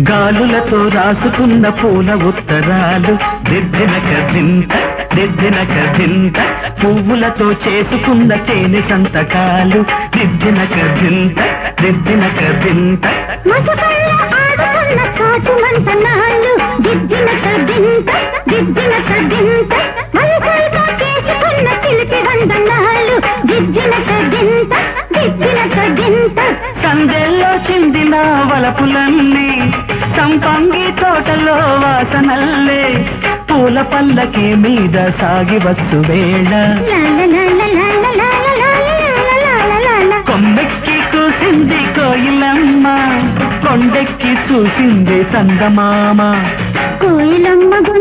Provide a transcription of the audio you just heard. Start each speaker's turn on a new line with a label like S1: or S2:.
S1: గాలులతో రాసుకున్న పూల ఉత్తరాలు దిద్దిన కదింత దిద్దిన కదింత పువ్వులతో చేసుకున్న తేనె సంతకాలు దిద్దిన కదింత దిద్దిన కదింత
S2: దిద్దిన కదింత దిద్దిన కదింత మనసులతో చేసుకున్న చిలిపి వందనాలు దిద్దిన కదింత దిద్దిన కదింత
S1: సందెల్లో చిందిన వలపులన్నీ సంపంగి తోటలో వాసనల్లే. పూల పల్లకి మీద సాగివచ్చు వేళ. కొమ్మెక్కి చూసింది కోయిలమ్మ. కొండెక్కి చూసింది చందమామ.
S2: కోయిలమ్మ